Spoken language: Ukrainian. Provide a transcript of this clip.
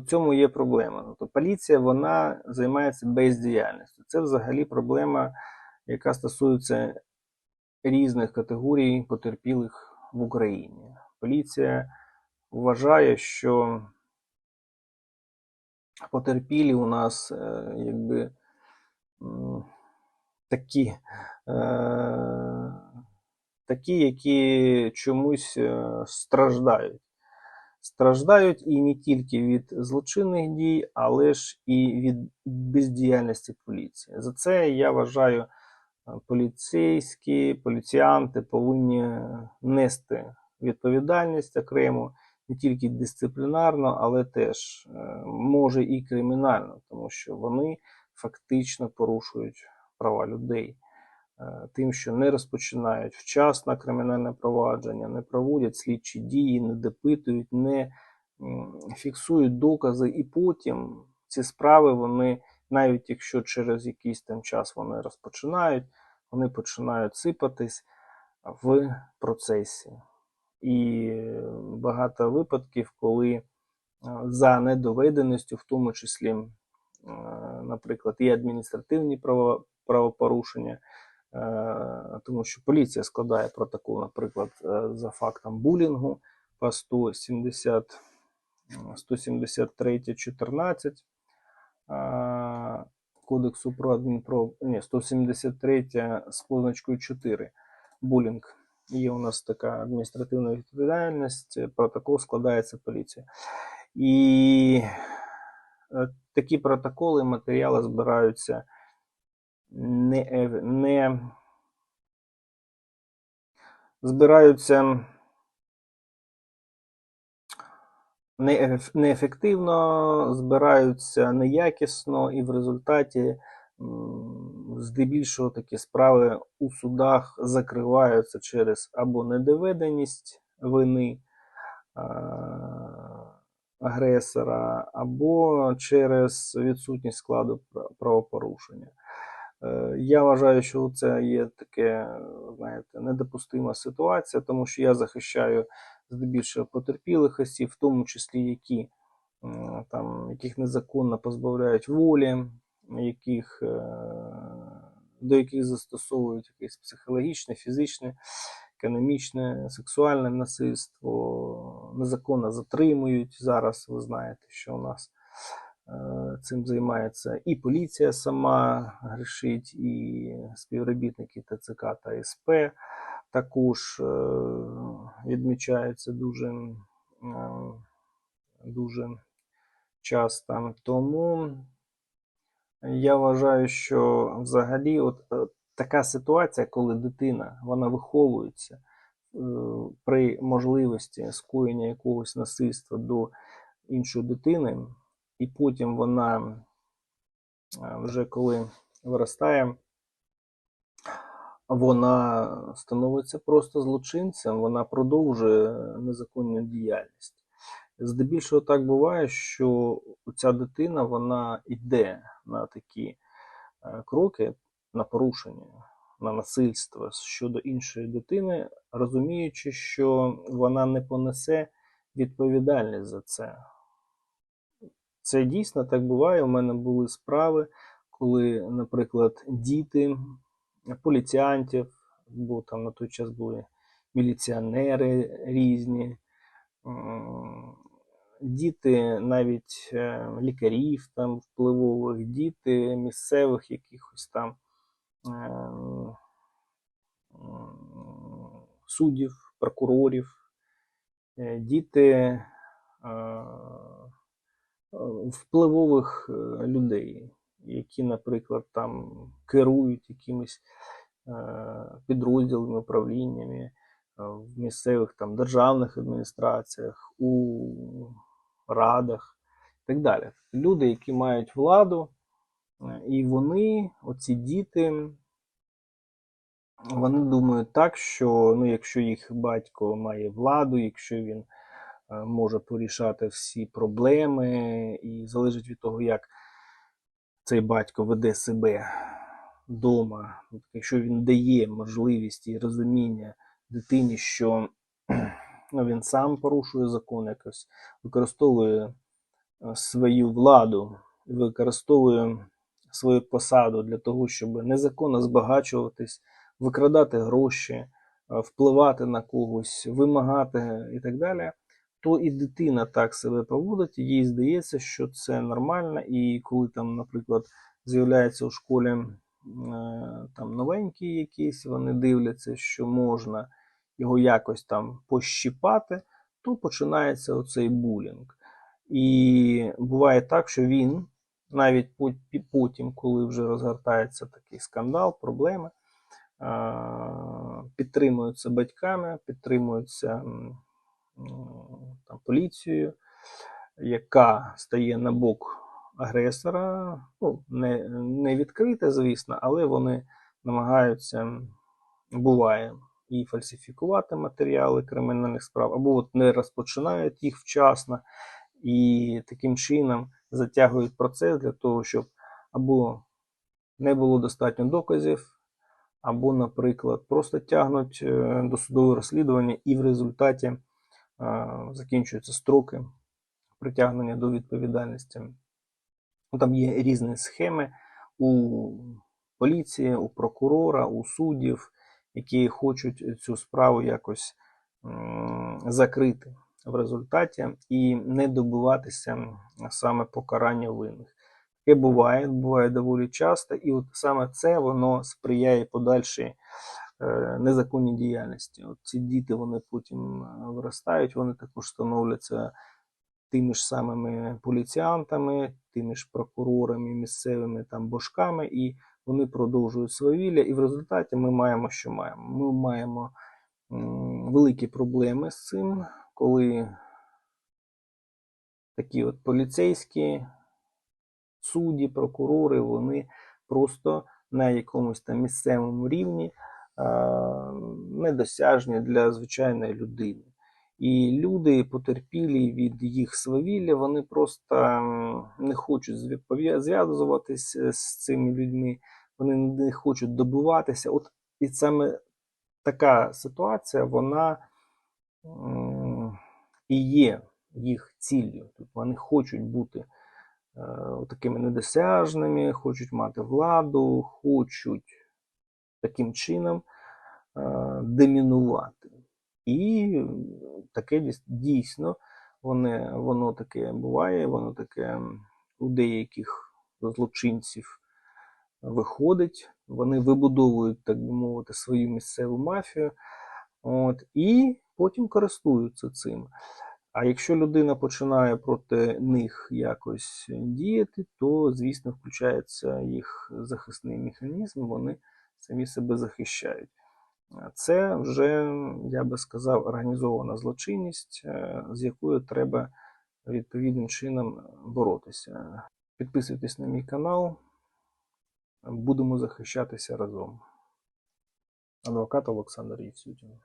цьому є проблема. Тобто поліція вона займається бездіяльністю. Це взагалі проблема, яка стосується різних категорій потерпілих в Україні. Поліція вважає, що потерпілі у нас е, якби такі, е, такі, які чомусь е, страждають. Страждають і не тільки від злочинних дій, але ж і від бездіяльності поліції. За це я вважаю, поліцейські, поліціянти повинні нести відповідальність окремо, не тільки дисциплінарно, але теж е, може і кримінально, тому що вони фактично порушують права людей. Е, Тим, що не розпочинають вчасно кримінальне провадження, не проводять слідчі дії, не допитують, не фіксують докази, і потім ці справи вони, навіть якщо через якийсь там час вони розпочинають, вони починають сипатись в процесі. І багато випадків, коли е, за недоведеністю, в тому числі, е, наприклад, і адміністративні право- правопорушення, тому що поліція складає протокол, наприклад, е, за фактом булінгу по 170, 173 14 е, Кодексу про адмінпро... Ні, 173 з позначкою 4 булінг. Є у нас така адміністративна відповідальність, е, протокол складається поліція. І е, такі протоколи, матеріали збираються не, не збираються нееф- неефективно, збираються неякісно, і в результаті здебільшого такі справи у судах закриваються через або недоведеність вини агресора, або через відсутність складу правопорушення. Е, Я вважаю, що це є таке, знаєте, недопустима ситуація, тому що я захищаю здебільшого потерпілих осіб, в тому числі які там, яких незаконно позбавляють волі, яких, е, до яких застосовують якесь психологічне, фізичне, економічне, сексуальне насильство, незаконно затримують. Зараз ви знаєте, що у нас цим займається і поліція сама грішить, і співробітники ТЦК та СП також е, відмічаються дуже, е, дуже часто. Тому я вважаю, що взагалі от е, така ситуація, коли дитина вона виховується е, при можливості скоєння якогось насильства до іншої дитини, і потім вона е, вже коли виростає, вона становиться просто злочинцем, вона продовжує незаконну діяльність. Здебільшого так буває, що ця дитина вона йде на такі е, кроки, на порушення, на насильство щодо іншої дитини, розуміючи, що вона не понесе відповідальність за це. Це дійсно так буває. У мене були справи, коли, наприклад, діти поліціянтів, бо там на той час були міліціонери різні, діти навіть е, лікарів там впливових, діти місцевих якихось там ем, м, суддів, прокурорів, е, діти е, впливових е, людей, які, наприклад, там керують якимись е, підрозділами, управліннями е, в місцевих там державних адміністраціях, у радах і так далі. Люди, які мають владу, і вони, оці діти, вони думають так, що ну, якщо їх батько має владу, якщо він може порішати всі проблеми, і залежить від того, як цей батько веде себе вдома, якщо він дає можливість і розуміння дитині, що ну, він сам порушує закон якось, використовує е, свою владу, використовує свою посаду для того, щоб незаконно збагачуватись, викрадати гроші, е, впливати на когось, вимагати і так далі, то і дитина так себе поводить, їй здається, що це нормально, і коли там, наприклад, з'являється у школі е, там новенькі якісь, вони дивляться, що можна його якось там пощіпати, то починається оцей булінг. І буває так, що він навіть потім, коли вже розгортається такий скандал, проблеми, а, підтримуються батьками, підтримуються поліцією, яка стає на бок агресора. Ну, не, не відкрите, звісно, але вони намагаються, буває, і фальсифікувати матеріали кримінальних справ, або от не розпочинають їх вчасно, і таким чином затягують процес для того, щоб або не було достатньо доказів, або, наприклад, просто тягнуть е, досудове розслідування, і в результаті закінчуються строки притягнення до відповідальності. Ну, Там є різні схеми у поліції, у прокурора, у суддів, які хочуть цю справу якось закрити в результаті і не добиватися саме покарання винних. Таке буває, буває доволі часто, і от саме це воно сприяє подальшій незаконній діяльності. От ці діти вони потім е, виростають, вони також становляться тими ж самими поліціантами, тими ж прокурорами, місцевими там божками, і вони продовжують свавілля. І в результаті ми маємо, що маємо. Ми маємо великі проблеми з цим, коли такі от поліцейські судді, прокурори, вони просто на якомусь там місцевому рівні недосяжні для звичайної людини. І люди, потерпілі від їх свавілля, вони просто не хочуть зв'язуватися з цими людьми, вони не хочуть добиватися. От і саме така ситуація, вона і є їх ціллю. Тобто вони хочуть бути е, такими недосяжними, хочуть мати владу, хочуть таким чином е, домінувати. І таке дійсно вони, воно таке буває, воно таке у деяких злочинців виходить, вони вибудовують, так би мовити, свою місцеву мафію, от, і потім користуються цим. А якщо людина починає проти них якось діяти, то, звісно, включається їх захисний механізм, вони самі себе захищають. Це вже, я би сказав, організована злочинність, е, з якою треба відповідним чином боротися. Підписуйтесь на мій канал, будемо захищатися разом. Адвокат Олександр Євсютін.